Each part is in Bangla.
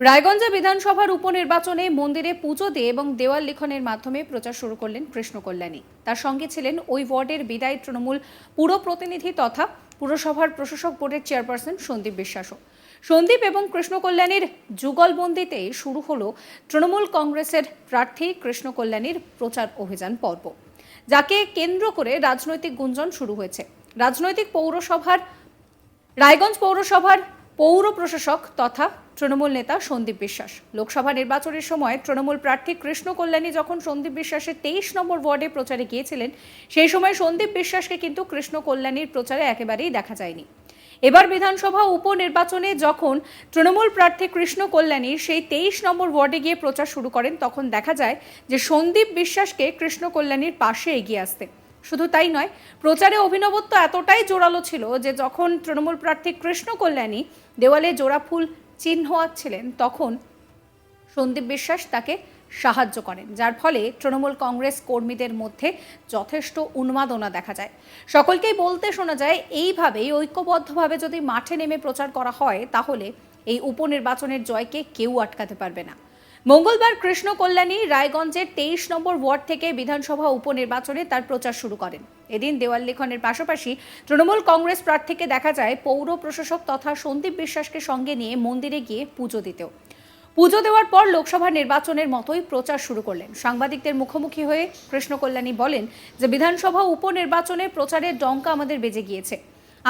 রায়গঞ্জে বিধানসভার উপনির্বাচনে মন্দিরে পুজো দিয়ে এবং দেওয়াল লিখনের মাধ্যমে প্রচার শুরু করলেন কৃষ্ণ কল্যাণী তার সঙ্গে ছিলেন ওই ওয়ার্ডের বিদায়ী তৃণমূল পুর প্রতিনিধি তথা পুরসভার প্রশাসক বোর্ডের চেয়ারপারসন সন্দীপ বিশ্বাসও। সন্দীপ এবং কৃষ্ণ কল্যাণীর যুগলবন্দিতে শুরু হলো তৃণমূল কংগ্রেসের প্রার্থী কৃষ্ণ কল্যাণীর প্রচার অভিযান পর্ব, যাকে কেন্দ্র করে রাজনৈতিক গুঞ্জন শুরু হয়েছে। রাজনৈতিক পৌরসভার, রায়গঞ্জ পৌরসভার পৌর প্রশাসক তথা তৃণমূল নেতা সন্দীপ বিশ্বাস। লোকসভা নির্বাচনের সময় তৃণমূল প্রার্থী কৃষ্ণ কল্যাণী যখন সন্দীপ বিশ্বাসের তেইশ নম্বর ওয়ার্ডে প্রচারে গিয়েছিলেন, সেই সময় সন্দীপ বিশ্বাসকে কিন্তু কৃষ্ণ কল্যাণীর প্রচারে একেবারেই দেখা যায়নি। এবার বিধানসভা উপনির্বাচনে যখন তৃণমূল প্রার্থী কৃষ্ণ কল্যাণী সেই তেইশ নম্বর ওয়ার্ডে গিয়ে প্রচার শুরু করেন, তখন দেখা যায় যে সন্দীপ বিশ্বাসকে কৃষ্ণ কল্যাণীর পাশে এগিয়ে আসতে শুধু তাই নয়, প্রচারে অভিনবত্ব এতটাই জোরালো ছিল যে যখন তৃণমূল প্রার্থী কৃষ্ণ কল্যাণী দেওয়ালে জোড়া ফুল চিহ্ন তখন সন্দীপ বিশ্বাস তাকে সাহায্য করেন, যার ফলে তৃণমূল কংগ্রেস কর্মীদের মধ্যে যথেষ্ট উন্মাদনা দেখা যায়। সকলকেই বলতে শোনা যায়, এইভাবেই ঐক্যবদ্ধভাবে যদি মাঠে নেমে প্রচার করা হয়, তাহলে এই উপনির্বাচনের জয়কে কেউ আটকাতে পারবে না। মঙ্গলবার কৃষ্ণ কল্যাণী রায়গঞ্জের তেইশ নম্বর ওয়ার্ড থেকে বিধানসভা উপনির্বাচনে তার প্রচার শুরু করেন। এদিন দেওয়াল লেখনের পাশাপাশি তৃণমূল কংগ্রেস প্রার্থীকে দেখা যায় পৌর প্রশাসক তথা সন্দীপ বিশ্বাসকে সঙ্গে নিয়ে মন্দিরে গিয়ে পুজো দিতেও। পুজো দেওয়ার পর লোকসভা নির্বাচনের মতোই প্রচার শুরু করলেন। সাংবাদিকদের মুখোমুখি হয়ে কৃষ্ণ কল্যাণী বলেন যে, বিধানসভা উপনির্বাচনে প্রচারের ডঙ্কা আমাদের বেজে গিয়েছে।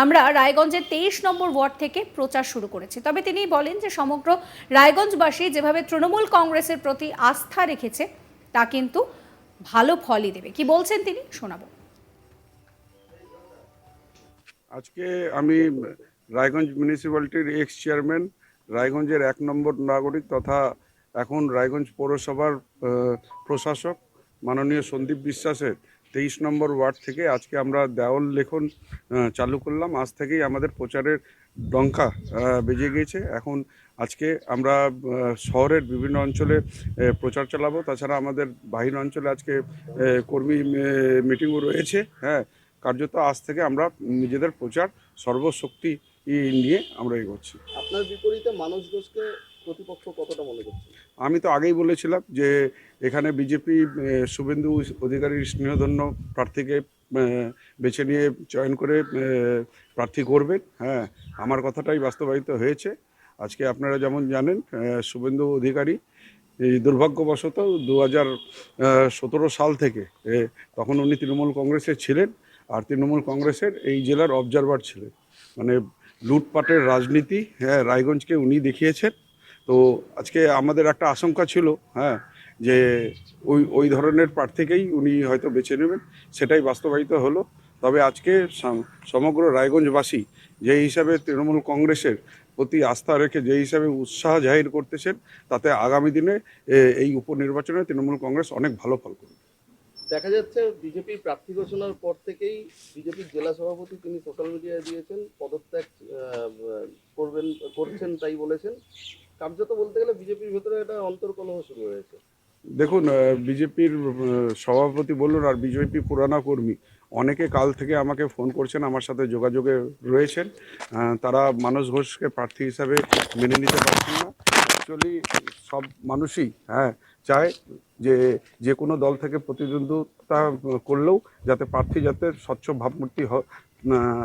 আমরা রায়গঞ্জের তেইশ নম্বর ওয়ার্ড থেকে প্রচার শুরু করেছি। তবে তিনি বলেন যে সমগ্র রায়গঞ্জবাসী যেভাবে তৃণমূল কংগ্রেসের প্রতি আস্থা রেখেছে, তা কিন্তু ভালো ফলই দেবে। কি বলছেন তিনি? শোনাবো। আজকে আমি রায়গঞ্জ মিউনিসিপ্যালিটির এক্স চেয়ারম্যান রায়গঞ্জের এক নম্বর নাগরিক তথা এখন রায়গঞ্জ পৌরসভার প্রশাসক মাননীয় সন্দীপ বিশ্বাসের তেইশ নম্বর ওয়ার্ড থেকে আজকে আমরা দেওয়াল লেখন চালু করলাম। আজ থেকেই আমাদের প্রচারের ডঙ্কা বেজে গিয়েছে। এখন আজকে আমরা শহরের বিভিন্ন অঞ্চলে প্রচার চালাবো। তাছাড়া আমাদের বাহির অঞ্চলে আজকে কর্মী মিটিংও রয়েছে। হ্যাঁ কার্যত আজ থেকে আমরা নিজেদের প্রচার সর্বশক্তি নিয়ে আমরা এগোচ্ছি। আপনার বিপরীতে মানুষ ঘোষকে প্রতিপক্ষ কতটা মনে করছে আমি তো আগেই বলেছিলাম যে এখানে বিজেপি শুভেন্দু অধিকারীর স্নেহধন্য প্রার্থীকে বেছে নিয়ে চয়ন করে প্রার্থী করবেন। হ্যাঁ আমার কথাটাই বাস্তবায়িত হয়েছে। আজকে আপনারা যেমন জানেন শুভেন্দু অধিকারী এই দুর্ভাগ্যবশত দু হাজার সতেরো সাল থেকে তখন উনি তৃণমূল কংগ্রেসে ছিলেন আর তৃণমূল কংগ্রেসের এই জেলার অবজারভার ছিলেন। মানে লুটপাটের রাজনীতি হ্যাঁ রায়গঞ্জকে উনি দেখিয়েছেন। তো আজকে আমাদের একটা আশঙ্কা ছিল হ্যাঁ যে ওই ওই ধরনের প্রার্থীকেই উনি হয়তো বেছে নেবেন, সেটাই বাস্তবায়িত হলো। তবে আজকে সমগ্র রায়গঞ্জবাসী যে হিসাবে তৃণমূল কংগ্রেসের প্রতি আস্থা রেখে যে হিসাবে উৎসাহ জাহির করতেছেন, তাতে আগামী দিনে এই উপনির্বাচনে তৃণমূল কংগ্রেস অনেক ভালো ফল করবে। দেখা যাচ্ছে বিজেপি প্রার্থী ঘোষণার পর থেকেই বিজেপির জেলা সভাপতি তিনি সোশ্যাল মিডিয়ায় দিয়েছেন, পদত্যাগ করবেন, করছেন তাই বলেছেন। কার্যত বলতে গেলে বিজেপির ভেতরে একটা অন্তর্কলহ শুরু হয়েছে। দেখুন বিজেপির সভাপতি বলুন আর বিজেপি পুরানা কর্মী, অনেকে কাল থেকে আমাকে ফোন করছেন, আমার সাথে যোগাযোগে রয়েছেন। তারা মানস ঘোষকে প্রার্থী হিসাবে মেনে নিতে পারছেন না। অ্যাকচুয়ালি সব মানুষই হ্যাঁ চায় যে যে কোনো দল থেকে প্রতিদ্বন্দ্বিতা করলেও যাতে প্রার্থী যাতে স্বচ্ছ ভাবমূর্তি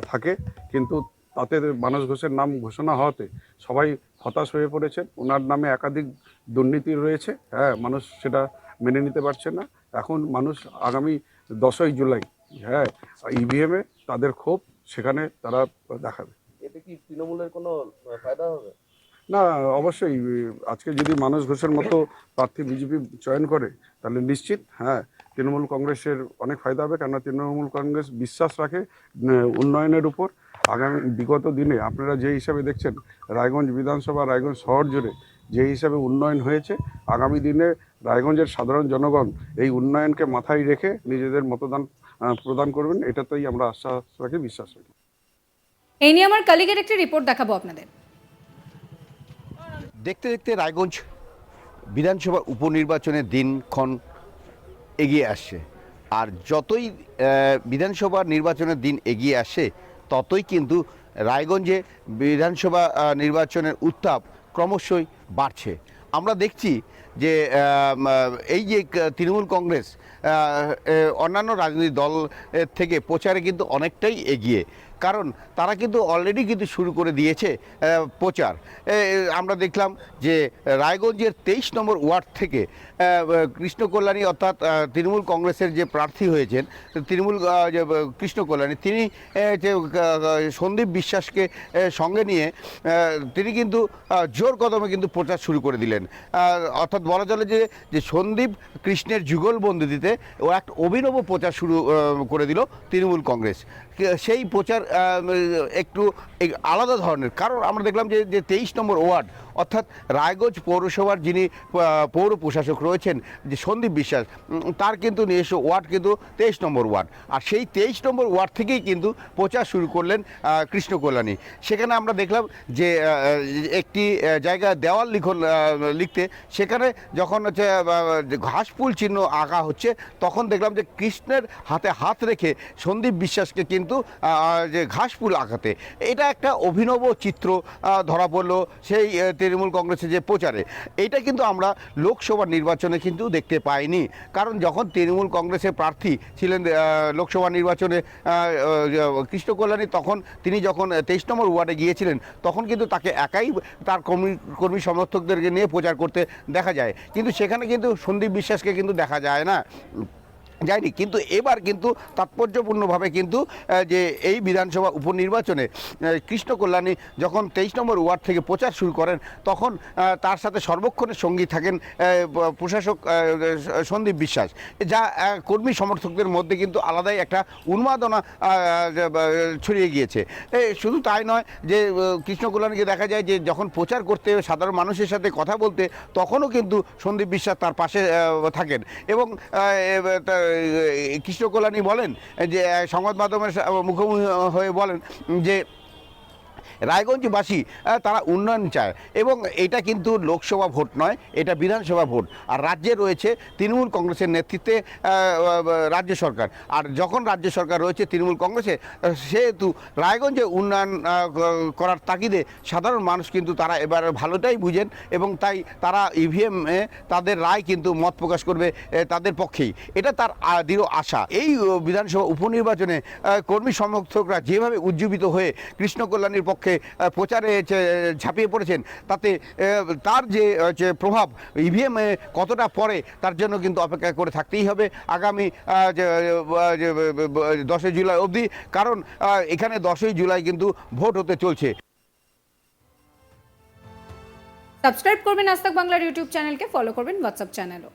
থাকে। কিন্তু তাতে মানস ঘোষের নাম ঘোষণা হওয়াতে সবাই হতাশ হয়ে পড়েছেন। ওনার নামে একাধিক দুর্নীতি রয়েছে। হ্যাঁ মানুষ সেটা মেনে নিতে পারছে না। এখন মানুষ আগামী দশই জুলাই হ্যাঁ ইভিএমে তাদের ক্ষোভ সেখানে তারা দেখাবে। এতে কি তৃণমূলের কোনো ফায়দা হবে? না অবশ্যই। আজকে যদি মানুষ ঘোষের মতো প্রার্থী বিজেপি চয়ন করে তাহলে নিশ্চিত হ্যাঁ তৃণমূল কংগ্রেসের অনেক ফায়দা হবে। কেননা তৃণমূল কংগ্রেস বিশ্বাস রাখে উন্নয়নের উপর। আগামী বিগত দিনে আপনারা যে হিসাবে দেখছেন রায়গঞ্জ বিধানসভা রায়গঞ্জ শহর জুড়ে যে হিসাবে উন্নয়ন হয়েছে আগামী দিনে রায়গঞ্জের সাধারণ জনগণ এই উন্নয়নকে মাথায় রেখে নিজেদের মতদান প্রদান করবেন এটাতেই আমরা আশ্বাস রাখি বিশ্বাস রাখি। এই নিয়ে আমার কালিগের একটি রিপোর্ট দেখাবো আপনাদের। দেখতে দেখতে রায়গঞ্জ বিধানসভা উপনির্বাচনের দিনক্ষণ এগিয়ে আসছে। আর যতই বিধানসভা নির্বাচনের দিন এগিয়ে আসে ততই কিন্তু রায়গঞ্জে বিধানসভা নির্বাচনের উত্তাপ ক্রমশই বাড়ছে। আমরা দেখছি যে এই যে তৃণমূল কংগ্রেস অন্যান্য রাজনৈতিক দল থেকে প্রচারে কিন্তু অনেকটাই এগিয়ে। কারণ তারা কিন্তু অলরেডি কিন্তু শুরু করে দিয়েছে প্রচার। আমরা দেখলাম যে রায়গঞ্জের তেইশ নম্বর ওয়ার্ড থেকে কৃষ্ণ কল্যাণী অর্থাৎ তৃণমূল কংগ্রেসের যে প্রার্থী হয়েছেন, তৃণমূল যে কৃষ্ণ কল্যাণী, তিনি যে সন্দীপ বিশ্বাসকে সঙ্গে নিয়ে তিনি কিন্তু জোর কদমে কিন্তু প্রচার শুরু করে দিলেন। অর্থাৎ বলা চলে যে যে সন্দীপ কৃষ্ণের যুগলবন্দি দিতে ও এক অভিনব প্রচার শুরু করে দিল তৃণমূল কংগ্রেস। সেই প্রচার একটু আলাদা ধরনের। কারণ আমরা দেখলাম যে যে তেইশ নম্বর ওয়ার্ড অর্থাৎ রায়গঞ্জ পৌরসভার যিনি পৌর প্রশাসক রয়েছেন, যে সন্দীপ বিশ্বাস তার কিন্তু নিজস্ব ওয়ার্ড কিন্তু তেইশ নম্বর ওয়ার্ড। আর সেই তেইশ নম্বর ওয়ার্ড থেকেই কিন্তু প্রচার শুরু করলেন কৃষ্ণ কল্যাণী। সেখানে আমরা দেখলাম যে একটি জায়গায় দেওয়াল লিখন লিখতে, সেখানে যখন হচ্ছে ঘাসফুল চিহ্ন আঁকা হচ্ছে, তখন দেখলাম যে কৃষ্ণের হাতে হাত রেখে সন্দীপ বিশ্বাসকে কিন্তু যে ঘাসফুল আঁকাতে। এটা একটা অভিনব চিত্র ধরা পড়ল। সেই তৃণমূল কংগ্রেসের যে প্রচারে, এটা কিন্তু আমরা লোকসভা নির্বাচনে কিন্তু দেখতে পাইনি। কারণ যখন তৃণমূল কংগ্রেসের প্রার্থী ছিলেন লোকসভা নির্বাচনে কৃষ্ণ কল্যাণী, তখন তিনি যখন তেইশ নম্বর ওয়ার্ডে গিয়েছিলেন, তখন কিন্তু তাকে একাই তার কর্মী কর্মী সমর্থকদেরকে নিয়ে প্রচার করতে দেখা যায়। কিন্তু সেখানে কিন্তু সন্দীপ বিশ্বাসকে কিন্তু দেখা যায় না। যায়নি। কিন্তু এবার কিন্তু তাৎপর্যপূর্ণভাবে কিন্তু যে এই বিধানসভা উপনির্বাচনে কৃষ্ণ কল্যাণী যখন তেইশ নম্বর ওয়ার্ড থেকে প্রচার শুরু করেন, তখন তার সাথে সর্বক্ষণের সঙ্গী থাকেন প্রশাসক সন্দীপ বিশ্বাস। যা কর্মী সমর্থকদের মধ্যে কিন্তু আলাদাই একটা উন্মাদনা ছড়িয়ে গিয়েছে। শুধু তাই নয় যে কৃষ্ণ কল্যাণীকে দেখা যায় যে, যখন প্রচার করতে সাধারণ মানুষের সাথে কথা বলতে, তখনও কিন্তু সন্দীপ বিশ্বাস তার পাশে থাকেন। এবং আহ, এ, তা- এ, কৃষ্ণ কল্যাণী বলেন যে সংবাদ মাধ্যমের মুখোমুখি হয়ে বলেন যে রায়গঞ্জবাসী তারা উন্নয়ন চায়। এবং এটা কিন্তু লোকসভা ভোট নয়, এটা বিধানসভা ভোট। আর রাজ্যে রয়েছে তৃণমূল কংগ্রেসের নেতৃত্বে রাজ্য সরকার। আর যখন রাজ্য সরকার রয়েছে তৃণমূল কংগ্রেসে সেহেতু রায়গঞ্জে উন্নয়ন করার তাগিদে সাধারণ মানুষ কিন্তু তারা এবার ভালোটাই বুঝেন এবং তাই তারা ইভিএম তাদের রায় কিন্তু মত প্রকাশ করবে তাদের পক্ষেই। এটা তার দৃঢ় আশা। এই বিধানসভা উপনির্বাচনে কর্মী সমর্থকরা যেভাবে উজ্জীবিত হয়ে কৃষ্ণ কল্যাণীর পক্ষে প্রচারে ঝাঁপিয়ে পড়েছেন, তাতে তার যে প্রভাব ইভিএম কতটা পড়ে, তার জন্য কিন্তু অপেক্ষা করে থাকতেই হবে আগামী দশই জুলাই অবধি, কারণ এখানে দশই জুলাই কিন্তু ভোট হতে চলছে। সাবস্ক্রাইব করবেন আজ তাক বাংলার ইউটিউব চ্যানেলকে, ফলো করবেন হোয়াটসঅ্যাপ চ্যানেলও।